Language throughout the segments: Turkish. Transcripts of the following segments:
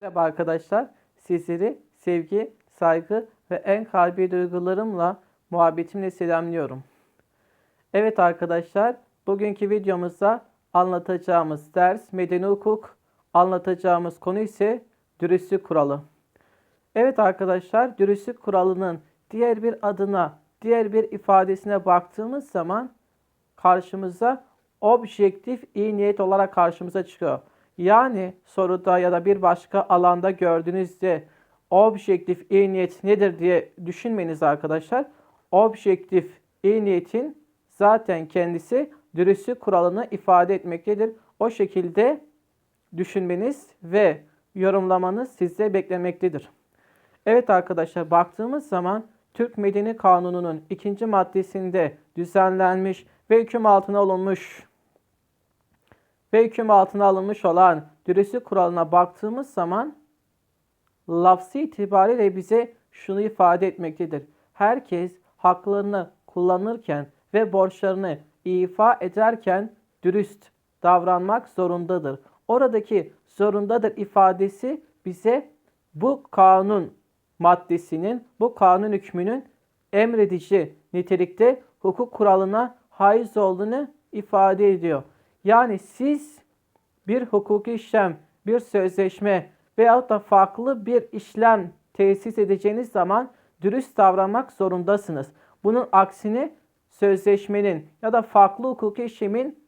Merhaba arkadaşlar. Sizleri sevgi, saygı ve en kalbi duygularımla, muhabbetimle selamlıyorum. Evet arkadaşlar, bugünkü videomuzda anlatacağımız ders medeni hukuk, anlatacağımız konu ise dürüstlük kuralı. Evet arkadaşlar, dürüstlük kuralının diğer bir adına, diğer bir ifadesine baktığımız zaman karşımıza objektif iyi niyet olarak karşımıza çıkıyor. Yani soruda ya da bir başka alanda gördüğünüzde objektif iyi niyet nedir diye düşünmeniz arkadaşlar. Objektif iyi niyetin zaten kendisi dürüstlük kuralını ifade etmektedir. O şekilde düşünmeniz ve yorumlamanız sizde beklemektedir. Evet arkadaşlar baktığımız zaman Türk Medeni Kanunu'nun ikinci maddesinde düzenlenmiş ve hüküm altına alınmış ve hüküm altına alınmış olan dürüstlük kuralına baktığımız zaman lafzı itibariyle bize şunu ifade etmektedir. Herkes haklarını kullanırken ve borçlarını ifa ederken dürüst davranmak zorundadır. Oradaki zorundadır ifadesi bize bu kanun maddesinin, bu kanun hükmünün emredici nitelikte hukuk kuralına haiz olduğunu ifade ediyor. Yani siz bir hukuki işlem, bir sözleşme veyahut da farklı bir işlem tesis edeceğiniz zaman dürüst davranmak zorundasınız. Bunun aksini sözleşmenin ya da farklı hukuki işlemin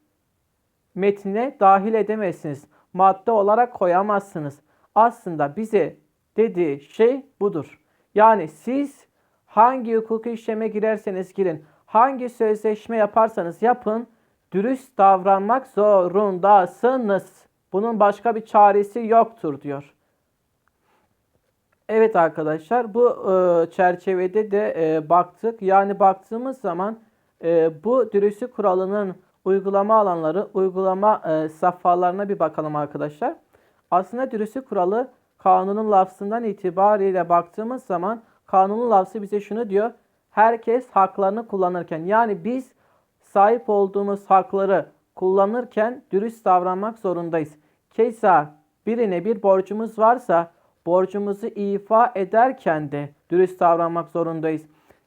metnine dahil edemezsiniz. Madde olarak koyamazsınız. Aslında bize dediği şey budur. Yani siz hangi hukuki işleme girerseniz girin, hangi sözleşme yaparsanız yapın, dürüst davranmak zorundasınız. Bunun başka bir çaresi yoktur diyor. Evet arkadaşlar bu e, çerçevede de e, baktık. Yani baktığımız zaman e, bu dürüstlük kuralının uygulama alanları, uygulama e, safhalarına bir bakalım arkadaşlar. Aslında dürüstlük kuralı kanunun lafzından itibariyle baktığımız zaman kanunun lafzı bize şunu diyor. Herkes haklarını kullanırken yani biz sahip olduğumuz hakları kullanırken dürüst davranmak zorundayız. Keza birine bir borcumuz varsa borcumuzu ifa ederken de dürüst davranmak zorundayız.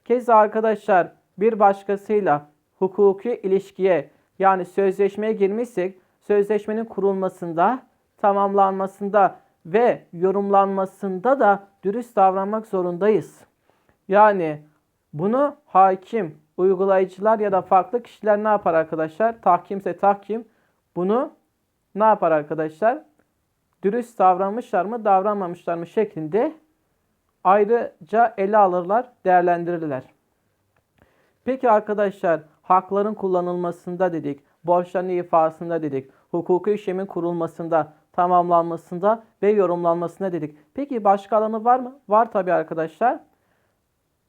Keza arkadaşlar bir başkasıyla hukuki ilişkiye yani sözleşmeye girmişsek sözleşmenin kurulmasında, tamamlanmasında ve yorumlanmasında da dürüst davranmak zorundayız. Yani bunu hakim, uygulayıcılar ya da farklı kişiler ne yapar arkadaşlar? Tahkimse tahkim bunu ne yapar arkadaşlar? Dürüst davranmışlar mı, davranmamışlar mı şeklinde ayrıca ele alırlar, değerlendirirler. Peki arkadaşlar hakların kullanılmasında dedik, borçların ifasında dedik, hukuki işlemin kurulmasında, tamamlanmasında ve yorumlanmasında dedik. Peki başka alanı var mı? Var tabi arkadaşlar.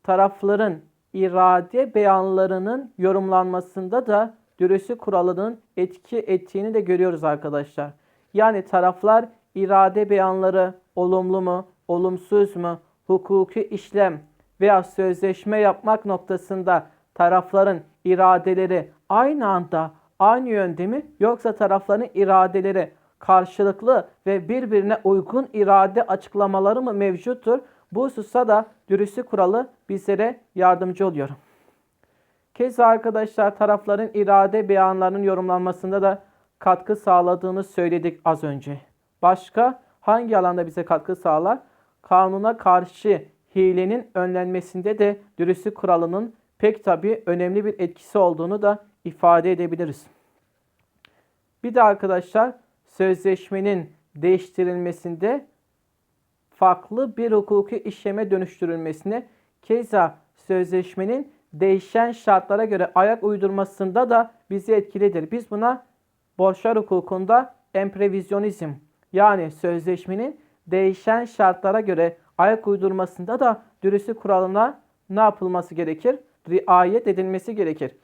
Tarafların irade beyanlarının yorumlanmasında da dürüstlük kuralının etki ettiğini de görüyoruz arkadaşlar. Yani taraflar irade beyanları olumlu mu, olumsuz mu, hukuki işlem veya sözleşme yapmak noktasında tarafların iradeleri aynı anda aynı yönde mi yoksa tarafların iradeleri karşılıklı ve birbirine uygun irade açıklamaları mı mevcuttur? Bu hususta da dürüstlük kuralı bizlere yardımcı oluyor. Keza arkadaşlar tarafların irade beyanlarının yorumlanmasında da katkı sağladığını söyledik az önce. Başka hangi alanda bize katkı sağlar? Kanuna karşı hilenin önlenmesinde de dürüstlük kuralının pek tabi önemli bir etkisi olduğunu da ifade edebiliriz. Bir de arkadaşlar sözleşmenin değiştirilmesinde farklı bir hukuki işleme dönüştürülmesine keza sözleşmenin değişen şartlara göre ayak uydurmasında da bizi etkilidir. Biz buna borçlar hukukunda emprevizyonizm yani sözleşmenin değişen şartlara göre ayak uydurmasında da dürüstlük kuralına ne yapılması gerekir? Riayet edilmesi gerekir.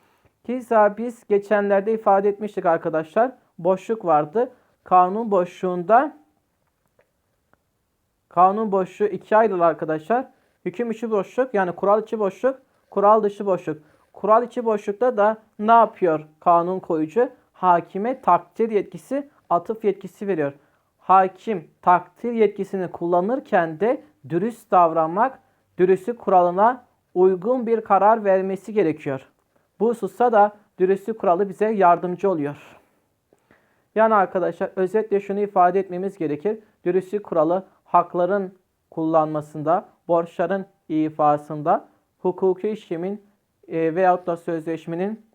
Keza biz geçenlerde ifade etmiştik arkadaşlar. Boşluk vardı. Kanun boşluğunda kanun boşluğu ikiye ayrılır arkadaşlar. Hüküm içi boşluk yani kural içi boşluk, kural dışı boşluk. Kural içi boşlukta da ne yapıyor kanun koyucu? Hakime takdir yetkisi, atıf yetkisi veriyor. hakim takdir yetkisini kullanırken de dürüst davranmak, dürüstlük kuralına uygun bir karar vermesi gerekiyor. Bu hususta da dürüstlük kuralı bize yardımcı oluyor. Yani arkadaşlar özetle şunu ifade etmemiz gerekir. Dürüstlük kuralı hakların kullanmasında, borçların ifasında, hukuki işlemin e, veyahut da sözleşmenin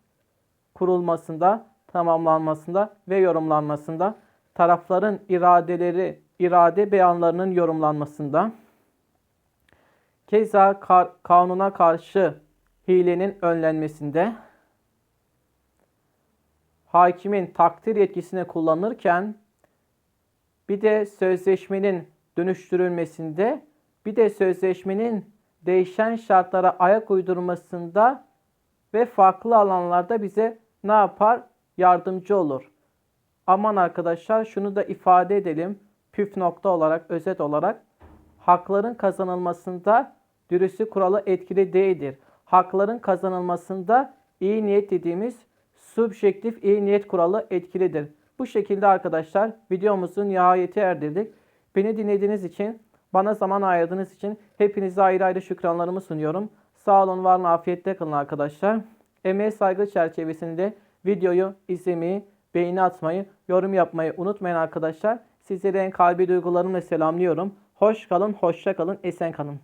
kurulmasında, tamamlanmasında ve yorumlanmasında, tarafların iradeleri, irade beyanlarının yorumlanmasında, keza ka- kanuna karşı hilenin önlenmesinde, hakimin takdir yetkisini kullanırken bir de sözleşmenin dönüştürülmesinde, bir de sözleşmenin değişen şartlara ayak uydurmasında ve farklı alanlarda bize ne yapar? Yardımcı olur. Aman arkadaşlar şunu da ifade edelim. Püf nokta olarak, özet olarak hakların kazanılmasında dürüstlük kuralı etkili değildir. Hakların kazanılmasında iyi niyet dediğimiz subjektif iyi niyet kuralı etkilidir. Bu şekilde arkadaşlar videomuzun nihayeti erdirdik. Beni dinlediğiniz için, bana zaman ayırdığınız için hepinize ayrı ayrı şükranlarımı sunuyorum. Sağ olun, var olun, afiyette kalın arkadaşlar. Emeğe saygı çerçevesinde videoyu izlemeyi, beğeni atmayı, yorum yapmayı unutmayın arkadaşlar. Sizleri en kalbi duygularımla selamlıyorum. Hoş kalın, hoşça kalın, esen kalın.